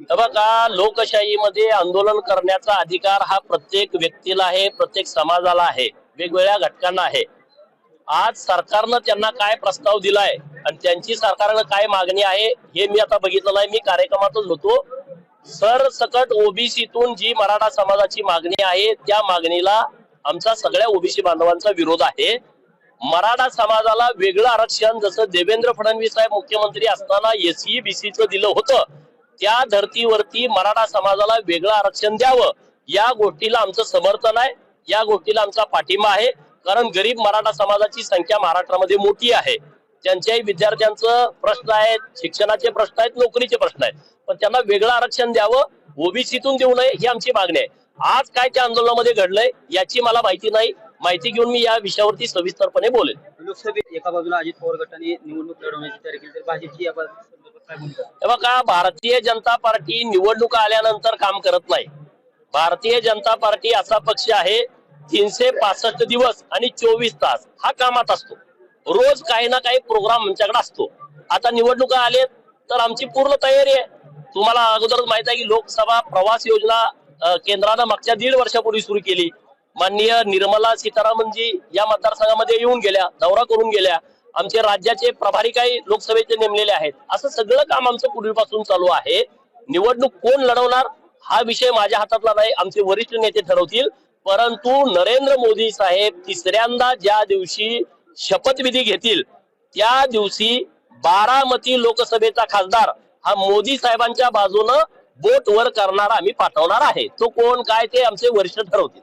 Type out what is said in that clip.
हे बघा लोकशाहीमध्ये आंदोलन करण्याचा अधिकार हा प्रत्येक व्यक्तीला आहे प्रत्येक समाजाला आहे वेगवेगळ्या घटकांना आहे. आज सरकारनं त्यांना काय प्रस्ताव दिलाय आणि त्यांची सरकारनं काय मागणी आहे हे मी आता बघितलेलं आहे मी कार्यक्रमातच होतो. सरसकट ओबीसीतून जी मराठा समाजाची मागणी आहे त्या मागणीला आमचा सगळ्या ओबीसी बांधवांचा विरोध आहे. मराठा समाजाला वेगळं आरक्षण जसं देवेंद्र फडणवीस साहेब मुख्यमंत्री असताना एसई बीसीचं दिलं होतं त्या धर्तीवरती मराठा समाजाला वेगळं आरक्षण द्यावं या गोष्टीला आमचं समर्थन आहे या गोष्टीला आमचा पाठिंबा आहे. कारण गरीब मराठा समाजाची संख्या महाराष्ट्रामध्ये मोठी आहे. त्यांच्याही विद्यार्थ्यांचं प्रश्न आहेत शिक्षणाचे प्रश्न आहेत नोकरीचे प्रश्न आहेत. पण त्यांना वेगळं आरक्षण द्यावं ओबीसीतून देऊ नये ही आमची मागणी आहे. आज काय त्या आंदोलनामध्ये घडलंय याची मला माहिती नाही. माहिती घेऊन मी या विषयावरती सविस्तरपणे बोलेन. लोकसभेत एका बाजूला अजित पवार गटाने निवडणूक लढवण्याची तयारी केली तर भाजपची या संदर्भात हे बघा भारतीय जनता पार्टी निवडणुका आल्यानंतर काम करत नाही. भारतीय जनता पार्टी असा पक्ष आहे तीनशे पासष्ट दिवस आणि चोवीस तास हा कामात असतो. रोज काही ना काही प्रोग्राम आमच्याकडे असतो. आता निवडणुका आले तर आमची पूर्ण तयारी आहे. तुम्हाला अगोदरच माहीत आहे की लोकसभा प्रवास योजना केंद्रानं मागच्या दीड वर्षापूर्वी सुरू केली. माननीय निर्मला सीतारामनजी या मतदारसंघामध्ये येऊन गेल्या दौरा करून गेल्या. आमचे राज्याचे प्रभारी काही लोकसभेचे नेमलेले आहेत. असं सगळं काम आमचं पूर्वीपासून चालू आहे. निवडणूक कोण लढवणार हा विषय माझ्या हातातला नाही. आमचे वरिष्ठ नेते ठरवतील. परंतु नरेंद्र मोदी साहेब तिसऱ्यांदा ज्या दिवशी शपथविधी घेतील त्या दिवशी बारामती लोकसभेचा खासदार हा मोदी साहेबांच्या बाजूनं बोट वर करणारा आम्ही पाठवणार आहे. तो कोण काय ते आमचे वरिष्ठ ठरवतील.